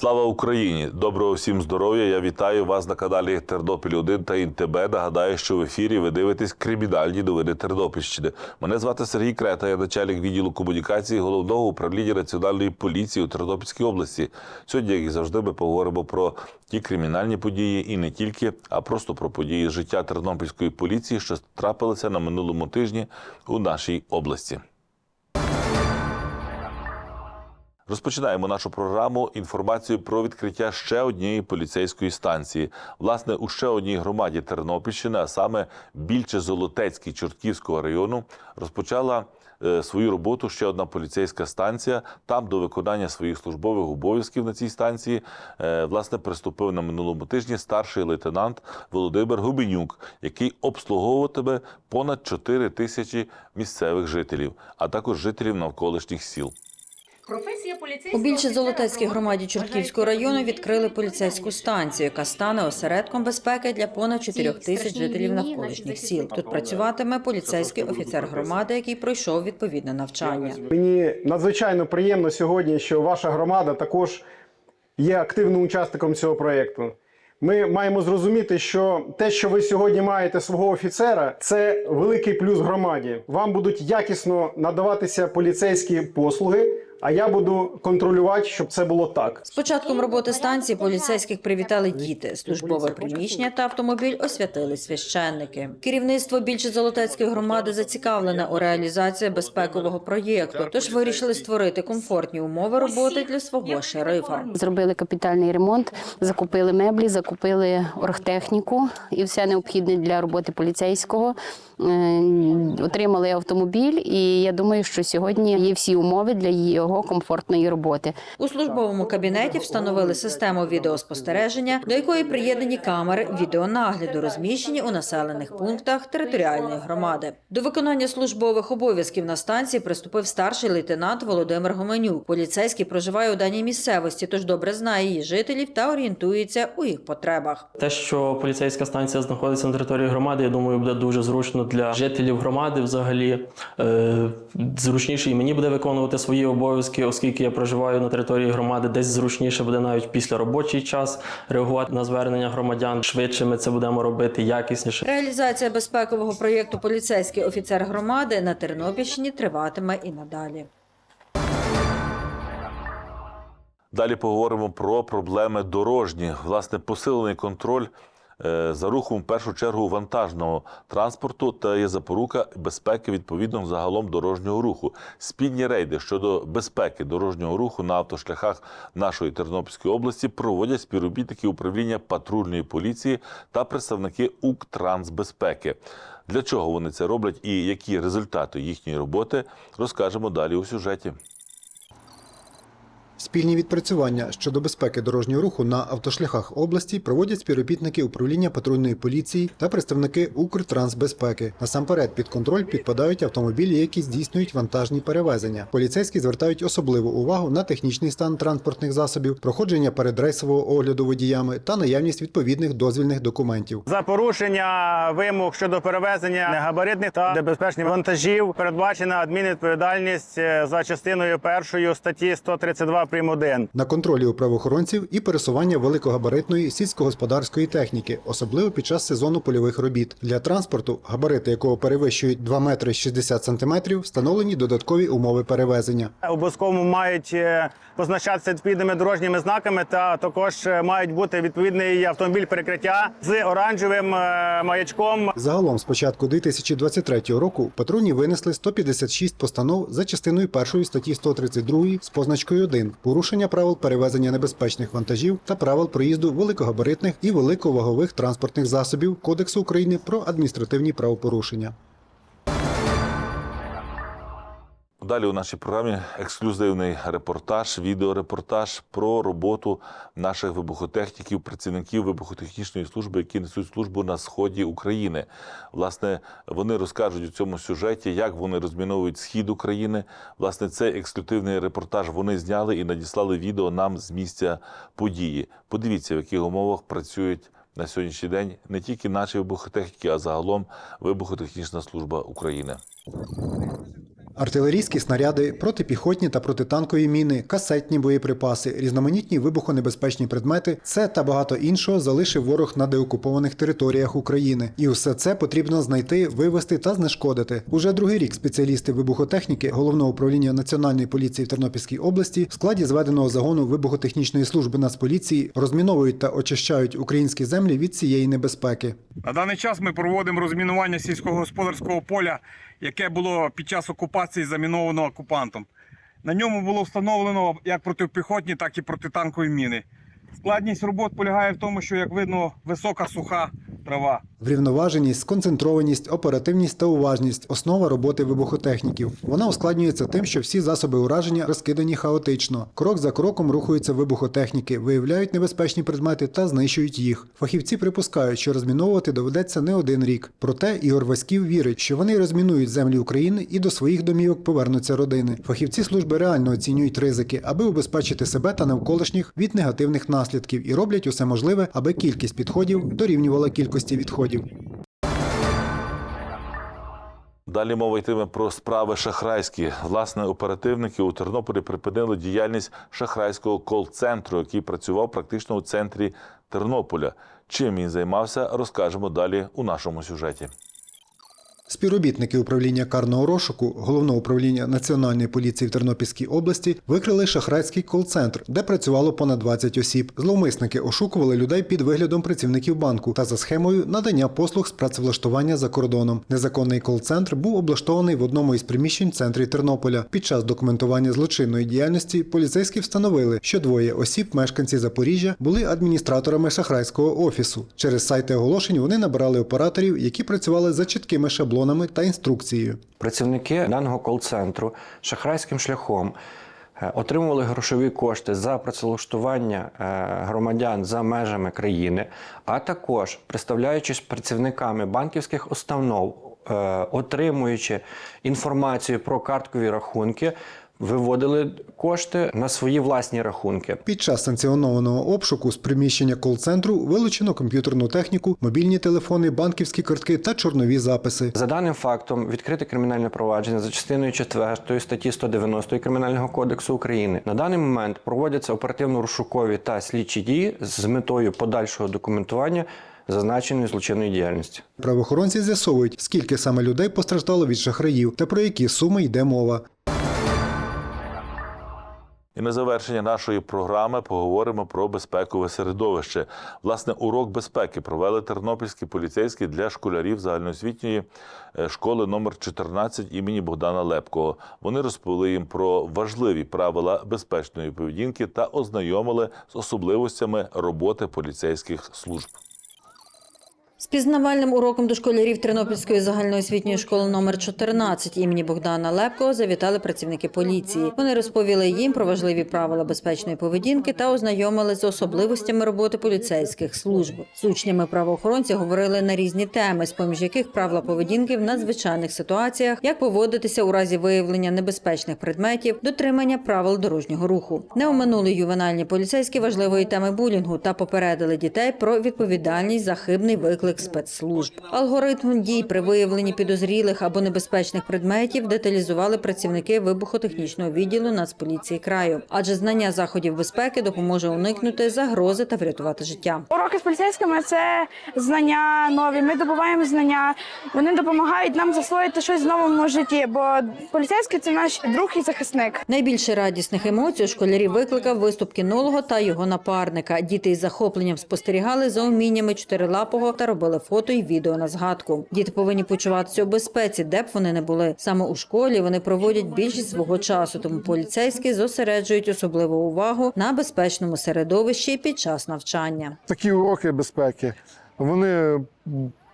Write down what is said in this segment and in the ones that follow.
Слава Україні! Доброго всім здоров'я! Я вітаю вас на каналі Тернопіль 1 та ІНТБ. Нагадаю, що в ефірі ви дивитесь кримінальні новини Тернопільщини. Мене звати Сергій Крета, я начальник відділу комунікації головного управління національної поліції у Тернопільській області. Сьогодні, як і завжди, ми поговоримо про ті кримінальні події і не тільки, а просто про події життя тернопільської поліції, що трапилися на минулому тижні у нашій області. Розпочинаємо нашу програму інформацією про відкриття ще однієї поліцейської станції. Власне, у ще одній громаді Тернопільщини, а саме більше Золотецькій Чортківського району, розпочала е, свою роботу ще одна поліцейська станція. Там до виконання своїх службових обов'язків на цій станції е, власне приступив на минулому тижні старший лейтенант Володимир Губенюк, який обслуговуватиме понад 4 тисячі місцевих жителів, а також жителів навколишніх сіл. У більше Золотецькій громаді Чортківського району відкрили поліцейську станцію, яка стане осередком безпеки для понад 4 тисяч жителів навколишніх сіл. Тут працюватиме поліцейський офіцер громади, який пройшов відповідне навчання. Мені надзвичайно приємно сьогодні, що ваша громада також є активним учасником цього проєкту. Ми маємо зрозуміти, що те, що ви сьогодні маєте свого офіцера, це великий плюс громаді. Вам будуть якісно надаватися поліцейські послуги, а я буду контролювати, щоб це було так. З початком роботи станції поліцейських привітали діти. Службове приміщення та автомобіль освятили священники. Керівництво більше Золотецької громади зацікавлене у реалізації безпекового проєкту, тож вирішили створити комфортні умови роботи для свого шерифа. Зробили капітальний ремонт, закупили меблі, закупили оргтехніку і все необхідне для роботи поліцейського. Е, Отримали автомобіль, і я думаю, що сьогодні є всі умови для його комфортної роботи. У службовому кабінеті встановили систему відеоспостереження, до якої приєднані камери відеонагляду, розміщені у населених пунктах територіальної громади. До виконання службових обов'язків на станції приступив старший лейтенант Володимир Гоменюк. Поліцейський проживає у даній місцевості, тож добре знає її жителів та орієнтується у їх потребах. Те, що поліцейська станція знаходиться на території громади, я думаю, буде дуже зручно для жителів громади. Взагалі Е, зручніше і мені буде виконувати свої обов'язки, оскільки я проживаю на території громади. Десь зручніше буде навіть після робочий час реагувати на звернення громадян. Швидше ми це будемо робити, якісніше. Реалізація безпекового проєкту Поліцейський офіцер громади на Тернопільщині триватиме і надалі. Далі поговоримо про проблеми дорожні. Власне, посилений контроль за рухом в першу чергу вантажного транспорту та є запорука безпеки відповідно загалом дорожнього руху. Спільні рейди щодо безпеки дорожнього руху на автошляхах нашої Тернопільської області проводять співробітники управління патрульної поліції та представники Укртрансбезпеки. Для чого вони це роблять і які результати їхньої роботи, розкажемо далі у сюжеті. Спільні відпрацювання щодо безпеки дорожнього руху на автошляхах області проводять співробітники управління патрульної поліції та представники Укртрансбезпеки. Насамперед під контроль підпадають автомобілі, які здійснюють вантажні перевезення. Поліцейські звертають особливу увагу на технічний стан транспортних засобів, проходження передрейсового огляду водіями та наявність відповідних дозвільних документів. За порушення вимог щодо перевезення негабаритних та небезпечних вантажів передбачена адмінвідповідальність е, за частиною першої статті 132 1. На контролі у правоохоронців і пересування великогабаритної сільськогосподарської техніки, особливо під час сезону польових робіт. Для транспорту, габарити якого перевищують 2 метри 60 сантиметрів, встановлені додаткові умови перевезення. Обов'язково мають е, позначатися відповідними дорожніми знаками, та також е, мають бути відповідний автомобіль перекриття з оранжевим е, маячком. Загалом з початку 2023 року патрульні винесли 156 постанов за частиною першої статті 132 з позначкою 1 порушення правил перевезення небезпечних вантажів та правил проїзду великогабаритних і великовагових транспортних засобів Кодексу України про адміністративні правопорушення. Далі у нашій програмі ексклюзивний репортаж, відеорепортаж про роботу наших вибухотехніків, працівників вибухотехнічної служби, які несуть службу на сході України. Власне, вони розкажуть у цьому сюжеті, як вони розміновують схід України. Власне, цей ексклюзивний репортаж вони зняли і надіслали відео нам з місця події. Подивіться, в яких умовах працюють на сьогоднішній день не тільки наші вибухотехніки, а загалом вибухотехнічна служба України. Артилерійські снаряди, протипіхотні та протитанкові міни, касетні боєприпаси, різноманітні вибухонебезпечні предмети це та багато іншого залишив ворог на деокупованих територіях України. І усе це потрібно знайти, вивести та знешкодити. Уже другий рік спеціалісти вибухотехніки головного управління національної поліції в Тернопільській області в складі зведеного загону вибухотехнічної служби Нацполіції розміновують та очищають українські землі від цієї небезпеки. На даний час ми проводимо розмінування сільськогосподарського поля, яке було під час окупації заміновано окупантом. На ньому було встановлено як протипіхотні, так і протитанкові міни. Складність робот полягає в тому, що, як видно, висока суха трава. Врівноваженість, сконцентрованість, оперативність та уважність основа роботи вибухотехніків. Вона ускладнюється тим, що всі засоби ураження розкидані хаотично. Крок за кроком рухаються вибухотехніки, виявляють небезпечні предмети та знищують їх. Фахівці припускають, що розміновувати доведеться не один рік. Проте Ігор Васьків вірить, що вони розмінують землі України і до своїх домівок повернуться родини. Фахівці служби реально оцінюють ризики, аби убезпечити себе та навколишніх від негативних наслідків і роблять усе можливе, аби кількість підходів дорівнювала кількості відходів. Далі мова йтиме про справи шахрайські. Власне, оперативники у Тернополі припинили діяльність шахрайського кол-центру, який працював практично у центрі Тернополя. Чим він займався, розкажемо далі у нашому сюжеті. Співробітники управління карного розшуку головного управління Національної поліції в Тернопільській області викрили шахрайський кол-центр, де працювало понад 20 осіб. Зловмисники ошукували людей під виглядом працівників банку та за схемою надання послуг з працевлаштування за кордоном. Незаконний кол-центр був облаштований в одному із приміщень в центрі Тернополя. Під час документування злочинної діяльності поліцейські встановили, що двоє осіб, мешканці Запоріжжя, були адміністраторами шахрайського офісу. Через сайти оголошень вони набирали операторів, які працювали за чіткими шаблонами та інструкцією. Працівники даного кол-центру шахрайським шляхом е, отримували грошові кошти за працевлаштування е, громадян за межами країни, а також представляючись працівниками банківських установ, отримуючи інформацію про карткові рахунки, виводили кошти на свої власні рахунки. Під час санкціонованого обшуку з приміщення кол-центру вилучено комп'ютерну техніку, мобільні телефони, банківські картки та чорнові записи. За даним фактом відкрите кримінальне провадження за частиною 4 статті 190 Кримінального кодексу України. На даний момент проводяться оперативно-розшукові та слідчі дії з метою подальшого документування зазначеної злочинної діяльності. Правоохоронці з'ясовують, скільки саме людей постраждало від шахраїв та про які суми йде мова. І на завершення нашої програми поговоримо про безпекове середовище. Власне, урок безпеки провели тернопільські поліцейські для школярів загальноосвітньої е, школи номер 14 імені Богдана Лепкого. Вони розповіли їм про важливі правила безпечної поведінки та ознайомили з особливостями роботи поліцейських служб. З пізнавальним уроком до школярів Тернопільської загальноосвітньої школи номер 14 імені Богдана Лепкого завітали працівники поліції. Вони розповіли їм про важливі правила безпечної поведінки та ознайомили з особливостями роботи поліцейських служб. З учнями правоохоронці говорили на різні теми, з поміж яких правила поведінки в надзвичайних ситуаціях, як поводитися у разі виявлення небезпечних предметів, дотримання правил дорожнього руху. Не оминули ювенальні поліцейські важливої теми булінгу та попередили дітей про відповідальність за хибний виклик спецслужб. Алгоритм дій при виявленні підозрілих або небезпечних предметів деталізували працівники вибухотехнічного відділу Нацполіції краю, адже знання заходів безпеки допоможе уникнути загрози та врятувати життя. Уроки з поліцейськими це знання нові. Ми добуваємо знання. Вони допомагають нам засвоїти щось в новому житті, бо поліцейський це наш друг і захисник. Найбільше радісних емоцій у школярів викликав виступ кінолога та його напарника. Діти із захопленням спостерігали за уміннями чотирилапого та робили фото і відео на згадку. Діти повинні почуватися у безпеці, де б вони не були. Саме у школі вони проводять більшість свого часу, тому поліцейські зосереджують особливу увагу на безпечному середовищі під час навчання. Такі уроки безпеки вони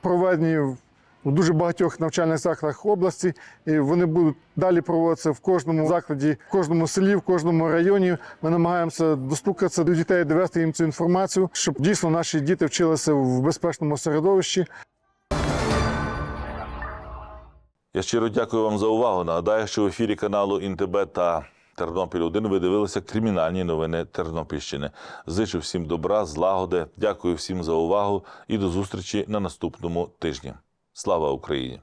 проведені в дуже багатьох навчальних закладах області, і вони будуть далі проводитися в кожному закладі, в кожному селі, в кожному районі. Ми намагаємося достукатися до дітей, довести їм цю інформацію, щоб дійсно наші діти вчилися в безпечному середовищі. Я щиро дякую вам за увагу. Нагадаю, що в ефірі каналу Інтебе та Тернопіль 1 ви дивилися кримінальні новини Тернопільщини. Зичу всім добра, злагоди. Дякую всім за увагу і до зустрічі на наступному тижні. Слава Україні!